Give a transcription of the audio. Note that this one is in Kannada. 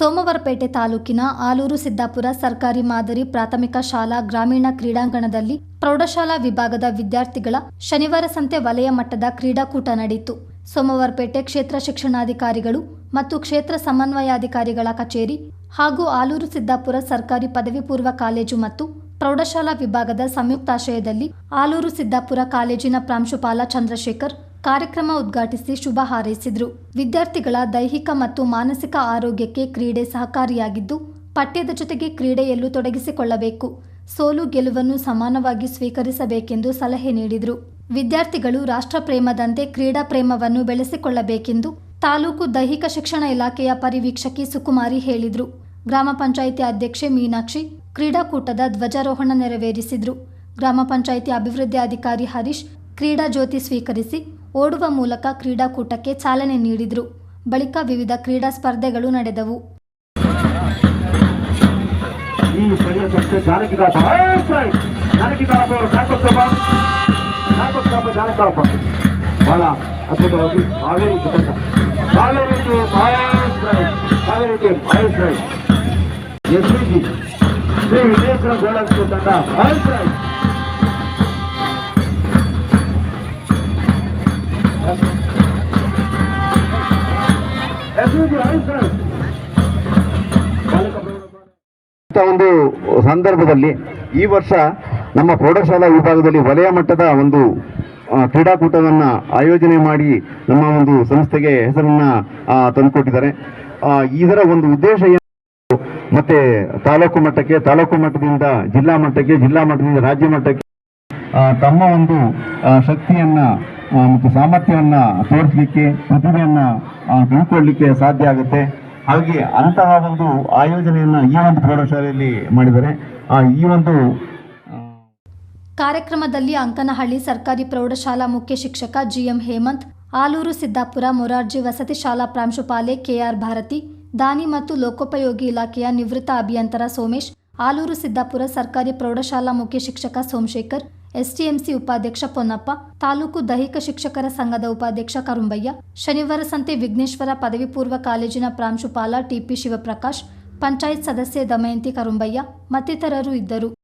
ಸೋಮವಾರಪೇಟೆ ತಾಲೂಕಿನ ಆಲೂರು ಸಿದ್ದಾಪುರ ಸರ್ಕಾರಿ ಮಾದರಿ ಪ್ರಾಥಮಿಕ ಶಾಲಾ ಗ್ರಾಮೀಣ ಕ್ರೀಡಾಂಗಣದಲ್ಲಿ ಪ್ರೌಢಶಾಲಾ ವಿಭಾಗದ ವಿದ್ಯಾರ್ಥಿಗಳ ಶನಿವಾರ ಸಂತೆ ವಲಯ ಮಟ್ಟದ ಕ್ರೀಡಾಕೂಟ ನಡೆಯಿತು. ಸೋಮವಾರಪೇಟೆ ಕ್ಷೇತ್ರ ಶಿಕ್ಷಣಾಧಿಕಾರಿಗಳು ಮತ್ತು ಕ್ಷೇತ್ರ ಸಮನ್ವಯಾಧಿಕಾರಿಗಳ ಕಚೇರಿ ಹಾಗೂ ಆಲೂರು ಸಿದ್ದಾಪುರ ಸರ್ಕಾರಿ ಪದವಿ ಪೂರ್ವ ಕಾಲೇಜು ಮತ್ತು ಪ್ರೌಢಶಾಲಾ ವಿಭಾಗದ ಸಂಯುಕ್ತಾಶ್ರಯದಲ್ಲಿ ಆಲೂರು ಸಿದ್ದಾಪುರ ಕಾಲೇಜಿನ ಪ್ರಾಂಶುಪಾಲ ಚಂದ್ರಶೇಖರ್ ಕಾರ್ಯಕ್ರಮ ಉದ್ಘಾಟಿಸಿ ಶುಭ ಹಾರೈಸಿದರು. ವಿದ್ಯಾರ್ಥಿಗಳ ದೈಹಿಕ ಮತ್ತು ಮಾನಸಿಕ ಆರೋಗ್ಯಕ್ಕೆ ಕ್ರೀಡೆ ಸಹಕಾರಿಯಾಗಿದ್ದು, ಪಠ್ಯದ ಜೊತೆಗೆ ಕ್ರೀಡೆಯಲ್ಲೂ ತೊಡಗಿಸಿಕೊಳ್ಳಬೇಕು. ಸೋಲು ಗೆಲುವನ್ನು ಸಮಾನವಾಗಿ ಸ್ವೀಕರಿಸಬೇಕೆಂದು ಸಲಹೆ ನೀಡಿದರು. ವಿದ್ಯಾರ್ಥಿಗಳು ರಾಷ್ಟ್ರ ಪ್ರೇಮದಂತೆ ಕ್ರೀಡಾ ಪ್ರೇಮವನ್ನು ಬೆಳೆಸಿಕೊಳ್ಳಬೇಕೆಂದು ತಾಲೂಕು ದೈಹಿಕ ಶಿಕ್ಷಣ ಇಲಾಖೆಯ ಪರಿವೀಕ್ಷಕಿ ಸುಕುಮಾರಿ ಹೇಳಿದರು. ಗ್ರಾಮ ಪಂಚಾಯಿತಿ ಅಧ್ಯಕ್ಷೆ ಮೀನಾಕ್ಷಿ, ಕ್ರೀಡಾಕೂಟದ ಧ್ವಜಾರೋಹಣ ನೆರವೇರಿಸಿದರು. ಗ್ರಾಮ ಪಂಚಾಯಿತಿ ಅಭಿವೃದ್ಧಿ ಅಧಿಕಾರಿ ಹರೀಶ್, ಕ್ರೀಡಾ ಜ್ಯೋತಿ ಸ್ವೀಕರಿಸಿ ಓಡುವ ಮೂಲಕ ಕ್ರೀಡಾಕೂಟಕ್ಕೆ ಚಾಲನೆ ನೀಡಿದರು. ಬಳಿಕ ವಿವಿಧ ಕ್ರೀಡಾ ಸ್ಪರ್ಧೆಗಳು ನಡೆದವು. ಈ ಸ್ಥಳೀಯ ಸಂಸ್ಥೆ ಜಾನಕಿದಾಸ. ಒಂದು ಸಂದರ್ಭದಲ್ಲಿ ಈ ವರ್ಷ ನಮ್ಮ ಪ್ರೌಢಶಾಲಾ ವಿಭಾಗದಲ್ಲಿ ವಲಯ ಮಟ್ಟದ ಒಂದು ಕ್ರೀಡಾಕೂಟವನ್ನು ಆಯೋಜನೆ ಮಾಡಿ ನಮ್ಮ ಒಂದು ಸಂಸ್ಥೆಗೆ ಹೆಸರನ್ನ ತಂದುಕೊಟ್ಟಿದ್ದಾರೆ. ಇದರ ಒಂದು ಉದ್ದೇಶ ಏನು? ಮತ್ತೆ ತಾಲೂಕು ಮಟ್ಟಕ್ಕೆ, ತಾಲೂಕು ಮಟ್ಟದಿಂದ ಜಿಲ್ಲಾ ಮಟ್ಟಕ್ಕೆ, ಜಿಲ್ಲಾ ಮಟ್ಟದಿಂದ ರಾಜ್ಯ ಮಟ್ಟಕ್ಕೆ ತಮ್ಮ ಒಂದು ಶಕ್ತಿಯನ್ನ ಮತ್ತು ಸಾಮರ್ಥ್ಯವನ್ನ ತೋರಿಸಲಿಕ್ಕೆ ಪ್ರತಿಭೆಯನ್ನ ಆ, ತಿಳ್ಕೊಳ್ಳಿಕ್ಕೆ ಸಾಧ್ಯ ಆಗುತ್ತೆ. ಹಾಗೆ ಅಂತಹ ಒಂದು ಆಯೋಜನೆಯನ್ನ ಈ ಒಂದು ಪ್ರೌಢಶಾಲೆಯಲ್ಲಿ ಮಾಡಿದ್ದಾರೆ. ಈ ಒಂದು ಕಾರ್ಯಕ್ರಮದಲ್ಲಿ ಅಂಕನಹಳ್ಳಿ ಸರ್ಕಾರಿ ಪ್ರೌಢಶಾಲಾ ಮುಖ್ಯ ಶಿಕ್ಷಕ ಜಿಎಂ ಹೇಮಂತ್ ಆಲೂರು ಸಿದ್ದಾಪುರ ಮೊರಾರ್ಜಿ ವಸತಿ ಶಾಲಾ ಪ್ರಾಂಶುಪಾಲೆ ಕೆಆರ್ ಭಾರತಿ ದಾನಿ ಮತ್ತು ಲೋಕೋಪಯೋಗಿ ಇಲಾಖೆಯ ನಿವೃತ್ತ ಅಭಿಯಂತರ ಸೋಮೇಶ್ ಆಲೂರು ಸಿದ್ದಾಪುರ ಸರ್ಕಾರಿ ಪ್ರೌಢಶಾಲಾ ಮುಖ್ಯ ಶಿಕ್ಷಕ ಸೋಮಶೇಖರ್ ಎಸ್ಟಿಎಂಸಿ ಉಪಾಧ್ಯಕ್ಷ ಪೊನ್ನಪ್ಪ, ತಾಲೂಕು ದೈಹಿಕ ಶಿಕ್ಷಕರ ಸಂಘದ ಉಪಾಧ್ಯಕ್ಷ ಕರುಂಬಯ್ಯ, ಶನಿವಾರ ಸಂತೆ ವಿಘ್ನೇಶ್ವರ ಪದವಿ ಪೂರ್ವ ಕಾಲೇಜಿನ ಪ್ರಾಂಶುಪಾಲ ಟಿಪಿ ಶಿವಪ್ರಕಾಶ್, ಪಂಚಾಯತ್ ಸದಸ್ಯೆ ದಮಯಂತಿ ಕರುಂಬಯ್ಯ ಮತ್ತಿತರರು ಇದ್ದರು.